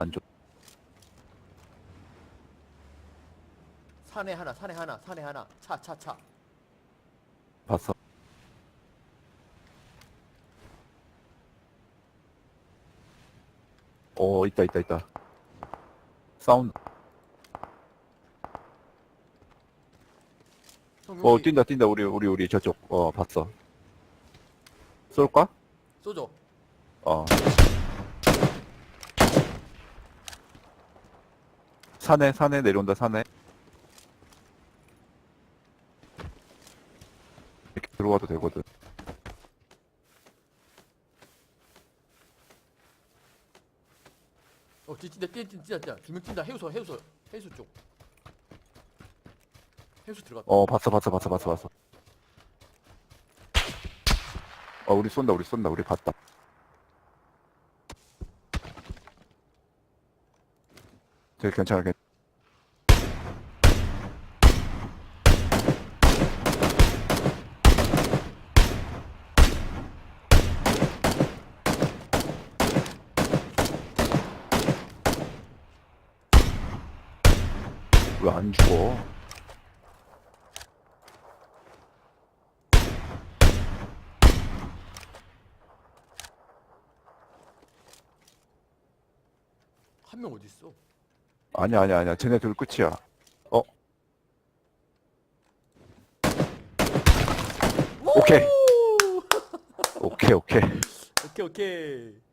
안 좋. 산에 하나, 산에 하나, 산에 하나. 차, 차, 차. 봤어. 어, 있다, 있다, 있다. 사운드. 형, 어, 여기 뛴다, 뛴다. 우리, 우리, 우리 저쪽. 어, 봤어. 쏠까? 쏘죠. 어. 산에, 산에 내려온다, 산에. 이렇게 들어와도 되거든. 어, 뛴다, 뛴다, 뛴다. 두명 뛴다. 해우소, 해우소, 해우소 쪽. 해우소 들어갔다. 어, 봤어, 봤어, 봤어, 봤어, 봤어. 어, 우리 쏜다, 우리 쏜다, 우리 봤다. 되게 괜찮아, 괜찮아. 왜 안 죽어? 한 명 어디 있어? 아니야, 아니야, 아니야. 쟤네 둘 끝이야. 어? 오케이. 오케이, 오케이. 오케이, 오케이.